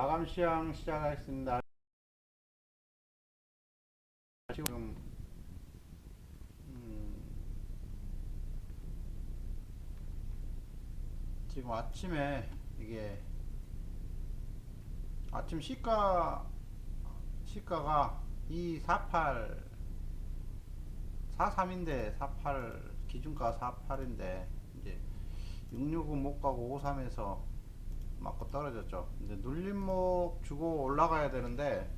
마감 시황 시작하겠습니다. 지금 음, 지금 아침에 이게 아침 시가 시가가 248 43인데 48 기준가 48인데 이제 665못 가고 53에서 맞고 떨어졌죠. 이제 눌림목 주고 올라가야 되는데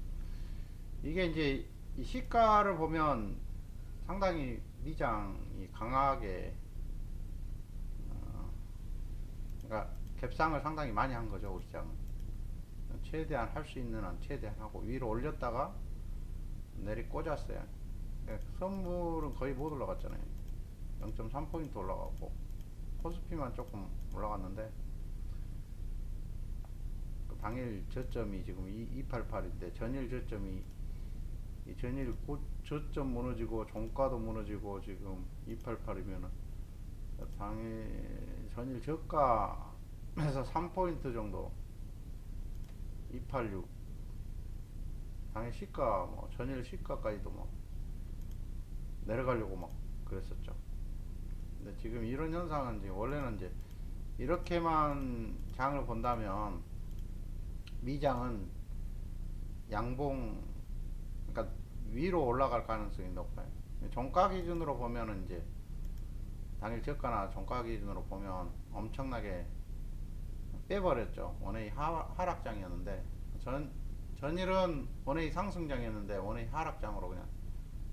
이게 이제 이 시가를 보면 상당히 미장이 강하게 어, 그러니까 갭상을 상당히 많이 한 거죠 우리 장은 최대한 할 수 있는 한 최대한 하고 위로 올렸다가 내리 꽂았어요. 예, 선물은 거의 못 올라갔잖아요. 0.3포인트 올라가고 코스피만 조금 올라갔는데 그 당일 저점이 지금 288인데 전일 저점이 이 전일 고, 저점 무너지고 종가도 무너지고 지금 288이면은 당일 전일 저가에서 3포인트 정도 286 당일 시가 뭐 전일 시가까지도 뭐 내려가려고 막 그랬었죠. 근데 지금 이런 현상은 이제 원래는 이제 이렇게만 장을 본다면 미장은 양봉 그러니까 위로 올라갈 가능성이 높아요. 종가 기준으로 보면은 이제 당일 저가나 종가 기준으로 보면 엄청나게 빼버렸죠. 원웨이 하, 하락장이었는데 전 전일은 원웨이 상승장이었는데 원웨이 하락장으로 그냥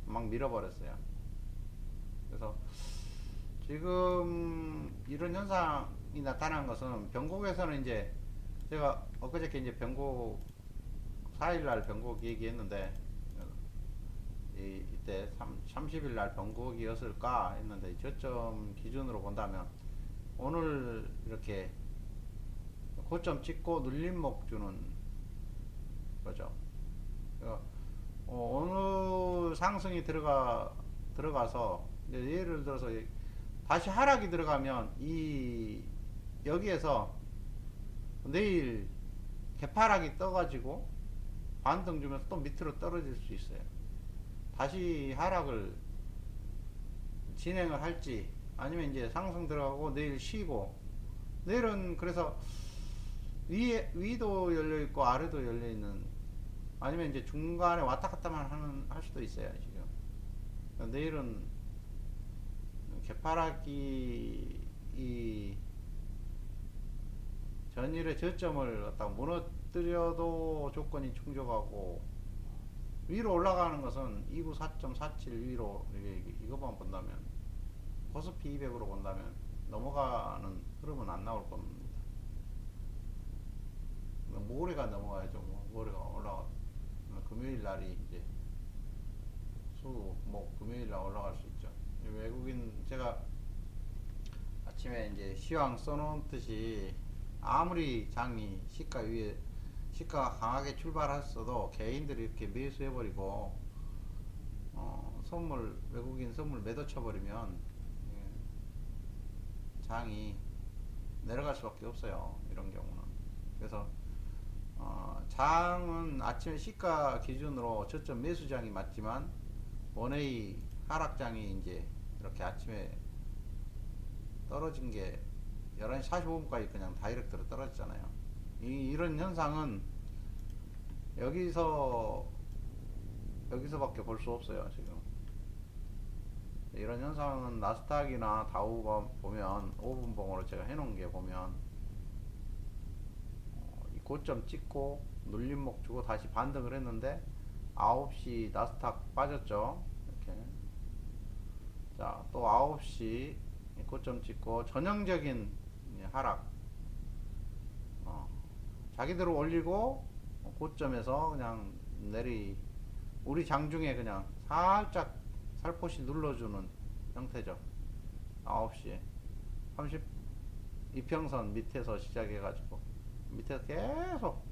막 밀어버렸어요. 그래서 지금 이런 현상이 나타난 것은 변곡에서는 이제 제가 엊그저께 이제 변곡 4일날 변곡 얘기했는데 이, 이때 30일 날 변곡이었을까 했는데 저점 기준으로 본다면 오늘 이렇게 고점 찍고 눌림목 주는 거죠. 어, 어느 상승이 들어가 들어가서 예를 들어서 이- 다시 하락이 들어가면 이 여기에서 내일 개파락이 떠가지고 반등 주면서 또 밑으로 떨어질 수 있어요. 다시 하락을 진행을 할지 아니면 이제 상승 들어가고 내일 쉬고 내일은 그래서 위에 위도 열려 있고 아래도 열려 있는 아니면 이제 중간에 왔다 갔다만 하는 할 수도 있어요 지금 내일은 개파락이 이 전일의 저점을 갖다가 무너뜨려도 조건이 충족하고 위로 올라가는 것은 294.47 위로 이것만 본다면 코스피 200으로 본다면 넘어가는 흐름은 안 나올 겁니다. 모레가 넘어가야죠. 뭐 모레가 올라가 금요일 날이 이제 수, 목, 금요일 날 올라갈 수 있죠. 이 외국인 제가 아침에 이제 시황 써놓듯이 아무리 장이 시가 위에 시가가 강하게 출발했어도 개인들이 이렇게 매수해버리고 어, 선물 외국인 선물 매도 쳐버리면 예, 장이 내려갈 수밖에 없어요. 이런 경우는 그래서 어, 장은 아침에 시가 기준으로 저점 매수장이 맞지만 원웨이 하락장이 이제 이렇게 아침에 떨어진 게 11시 45분까지 그냥 다이렉트로 떨어졌잖아요. 이, 이런 현상은 여기서 여기서밖에 볼 수 없어요 지금. 이런 현상은 나스닥이나 다우가 보면 5분 봉으로 제가 해놓은 게 보면 어, 이 고점 찍고 눌림목 주고 다시 반등을 했는데 9시 나스닥 빠졌죠 이렇게 자또 9시 이 고점 찍고 전형적인 이 하락. 어, 자기대로 올리고 고점에서 그냥 내리 우리 장중에 그냥 살짝 살포시 눌러주는 형태죠. 9시에 30 이평선 밑에서 시작해가지고 밑에서 계속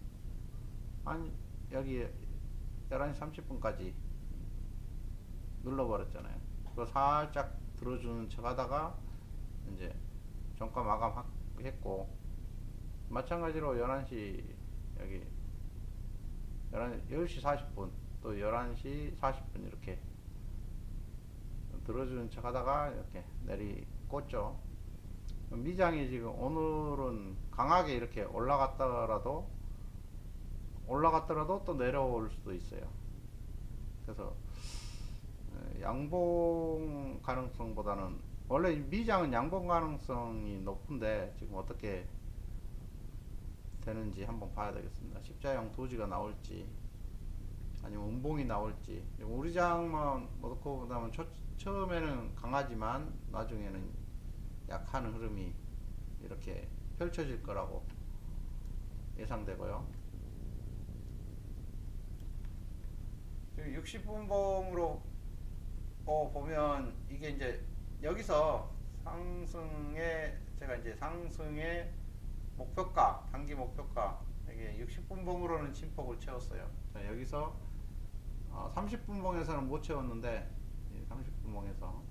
한 여기 11시 30분까지 눌러버렸잖아요. 그거 살짝 들어주는 척 하다가 이제 종가 마감 했고 마찬가지로 11시 여기 11, 10시 40분 또 11시 40분 이렇게 들어주는 척 하다가 이렇게 내리꽂죠. 미장이 지금 오늘은 강하게 이렇게 올라갔더라도 올라갔더라도 또 내려올 수도 있어요. 그래서 에, 양봉 가능성보다는 원래 이 미장은 양봉 가능성이 높은데 지금 어떻게 되는지 한번 봐야 되겠습니다. 십자형 도지가 나올지 아니면 음봉이 나올지 우리 장만 놓고 보면 초, 처음에는 강하지만 나중에는 약하는 흐름이 이렇게 펼쳐질 거라고 예상되고요. 지금 60분봉으로 어, 보면 이게 이제 여기서 상승의 제가 이제 상승의 목표가 단기 목표가 이게 60분 봉으로는 침폭을 채웠어요. 자, 여기서 어, 30분 봉에서는 못 채웠는데 30분 봉에서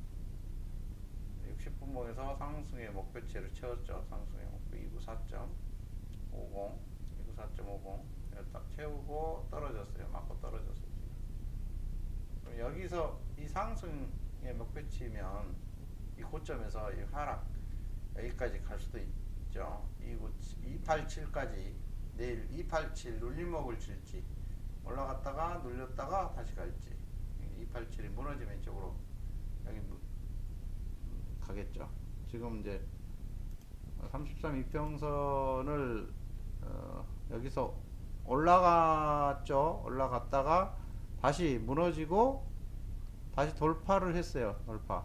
60분 봉에서 상승의 목표치를 채웠죠. 상승의 목표 294.50 294.50 딱 채우고 떨어졌어요. 맞고 떨어졌어요. 지금. 그럼 여기서 이 상승의 목표치면 이 고점에서 이 하락 여기까지 갈 수도 있죠. 287까지 내일 287 눌림목을 칠지 올라갔다가 눌렸다가 다시 갈지 287이 무너지면 이쪽으로 여기 무- 가겠죠. 지금 이제 33 이평선을 어, 여기서 올라갔죠. 올라갔다가 다시 무너지고 다시 돌파를 했어요. 돌파.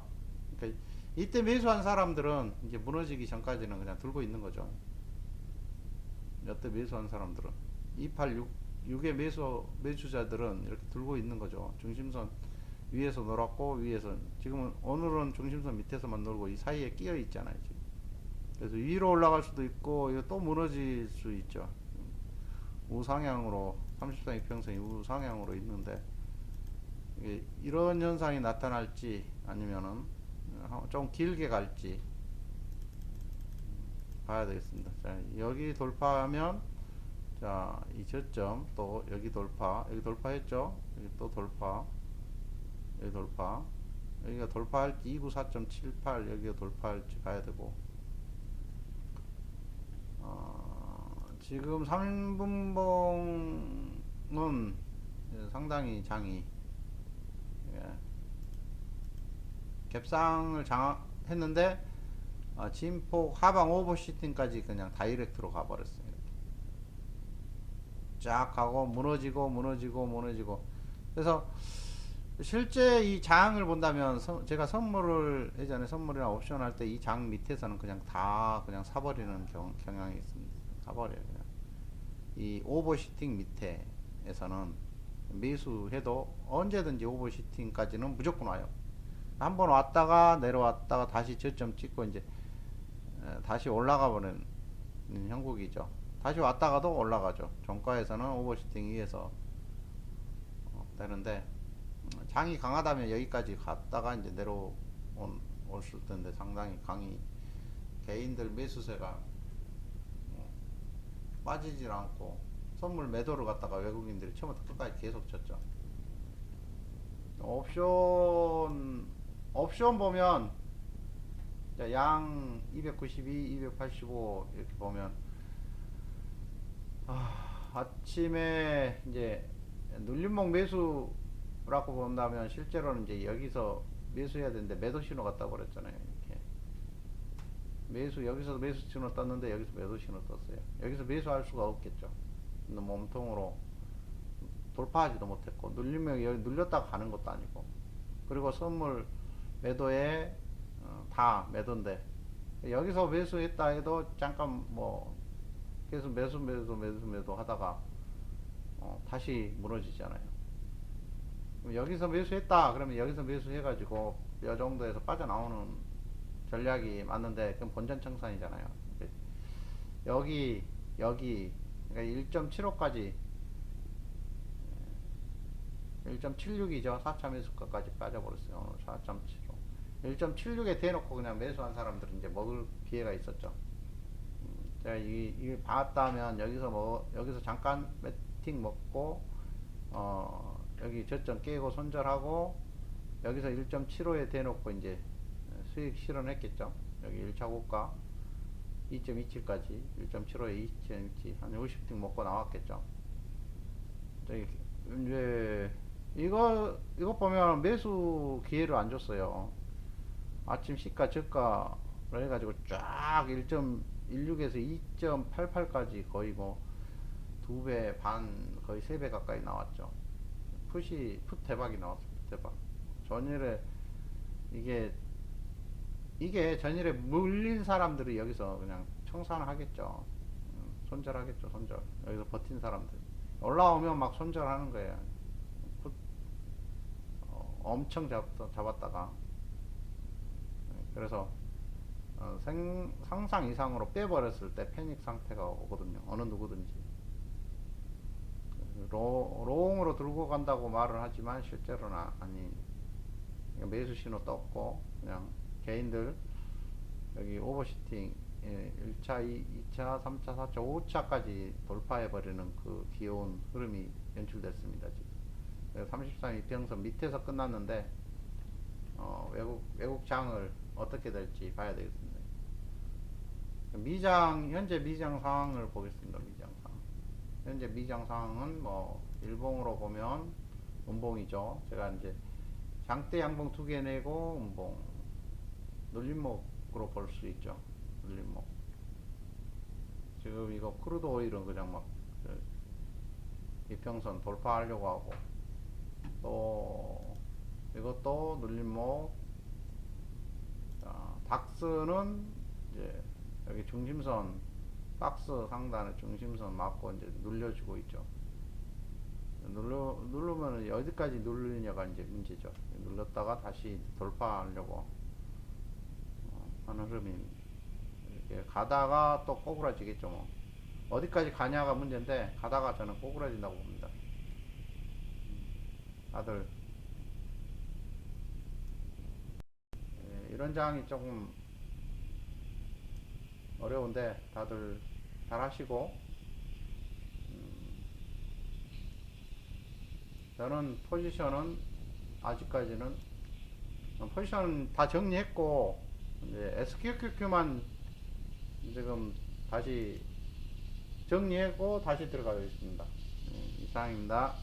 그러니까 이때 매수한 사람들은 이제 무너지기 전까지는 그냥 들고 있는 거죠. 여태 매수한 사람들은 286 6의 매수 매수자들은 이렇게 들고 있는 거죠. 중심선 위에서 놀았고 위에서 지금은 오늘은 중심선 밑에서만 놀고 이 사이에 끼어 있잖아요. 지금. 그래서 위로 올라갈 수도 있고 이거 또 무너질 수 있죠. 우상향으로 34 이평선이 우상향으로 있는데 이런 현상이 나타날지 아니면은 어, 좀 길게 갈지 봐야 되겠습니다. 자, 여기 돌파하면 자, 이 저점 또 여기 돌파, 여기 돌파했죠? 여기 또 돌파, 여기 돌파, 여기가 돌파할지 294.78 여기가 돌파할지 봐야 되고, 어, 지금 3분봉은 상당히 장이 예, 갭상을 장했는데 어, 진폭 하방 오버시팅까지 그냥 다이렉트로 가버렸어요. 이렇게. 쫙 가고 무너지고 무너지고 무너지고 그래서 실제 이 장을 본다면 서- 제가 선물을 예전에 선물이나 옵션 할 때 이 장 밑에서는 그냥 다 그냥 사버리는 경, 경향이 있습니다. 사버려요 그냥. 이 오버시팅 밑에에서는 매수해도 언제든지 오버시팅까지는 무조건 와요. 한번 왔다가 내려왔다가 다시 저점 찍고 이제 에, 다시 올라가 버리는 형국이죠. 다시 왔다가도 올라가죠. 종가에서는 오버시팅 위에서 어, 되는데 음, 장이 강하다면 여기까지 갔다가 이제 내려올 올 텐데 상당히 강이 개인들 매수세가 어, 빠지질 않고 선물 매도를 갖다가 외국인들이 처음부터 끝까지 계속 쳤죠. 옵션 옵션 보면 자, 양 292, 285 이렇게 보면 아, 아침에 이제 눌림목 매수라고 본다면 실제로는 이제 여기서 매수해야 되는데 매도 신호 갔다 버렸잖아요. 이렇게 매수 여기서 매수 신호 떴는데 여기서 매도 신호 떴어요. 여기서 매수할 수가 없겠죠. 몸통으로 돌파하지도 못했고 눌리면 여기 눌렸다가 가는 것도 아니고 그리고 선물 매도에 어, 다 매도인데 여기서 매수했다 해도 잠깐 뭐 계속 매수 매도 매수 매도 하다가 어, 다시 무너지잖아요. 그럼 여기서 매수했다 그러면 여기서 매수해 가지고 이 정도에서 빠져나오는 전략이 맞는데 그건 본전 청산이잖아요. 여기 여기 그러니까 1.75까지 1.76이죠. 4차 매수가까지 빠져버렸어요. 오늘 4.75. 1.76에 대놓고 그냥 매수한 사람들은 이제 먹을 기회가 있었죠. 음, 제가 이, 이 봤다면 여기서 뭐, 여기서 잠깐 매팅 먹고 어, 여기 저점 깨고 손절하고 여기서 1.75에 대놓고 이제 수익 실현했겠죠. 여기 1차 고가 2.27까지 1.75에 2.27 한 50등 먹고 나왔겠죠. 저기 이제 이거 이거 보면 매수 기회를 안 줬어요. 아침 시가 저가를 해가지고 쫙 1.16에서 2.88까지 거의 뭐 두 배 반 거의 세 배 가까이 나왔죠. 풋이 풋 대박이 나왔어. 풋 대박. 전일에 이게 이게 전일에 물린 사람들이 여기서 그냥 청산하겠죠. 음, 손절하겠죠. 손절. 여기서 버틴 사람들 올라오면 막 손절하는 거예요. 풋, 어, 엄청 잡, 잡았다가 그래서 어, 생, 상상 이상으로 빼버렸을 때 패닉 상태가 오거든요. 어느 누구든지. 로, 롱으로 들고 간다고 말을 하지만 실제로는 아- 그냥 매수 신호 떴고 그냥 개인들 여기 오버시팅 예, 1차, 2, 2차, 3차, 4차, 5차까지 돌파해버리는 그 귀여운 흐름이 연출됐습니다. 지금. 그래서 33 이평선 밑에서 끝났는데 어, 외국 외국 장을 어떻게 될지 봐야 되겠습니다. 미장 현재 미장 상황을 보겠습니다. 미장 상황. 현재 미장 상황은 뭐 일봉으로 보면 음봉이죠. 제가 이제 장대 양봉 두 개 내고 음봉 눌림목으로 볼 수 있죠. 눌림목. 지금 이거 크루드 오일은 그냥 막그 이평선 돌파하려고 하고 또 이것도 눌림목 자, 닥스는 이제 여기 중심선 박스 상단에 중심선 맞고 이제 눌려주고 있죠. 눌러 누르면 어디까지 누르느냐가 이제 문제죠. 눌렀다가 다시 돌파하려고 어, 하는 흐름입니다. 이렇게 가다가 또 꼬부라지겠죠. 뭐 어디까지 가냐가 문제인데 가다가 저는 꼬부라진다고 봅니다. 다들 예, 이런 장이 조금 어려운데 다들 잘 하시고 음, 저는 포지션은 아직까지는 어, 포지션 다 정리했고 이제 SQQQ만 지금 다시 정리하고 다시 들어가고 있습니다. 예, 이상입니다.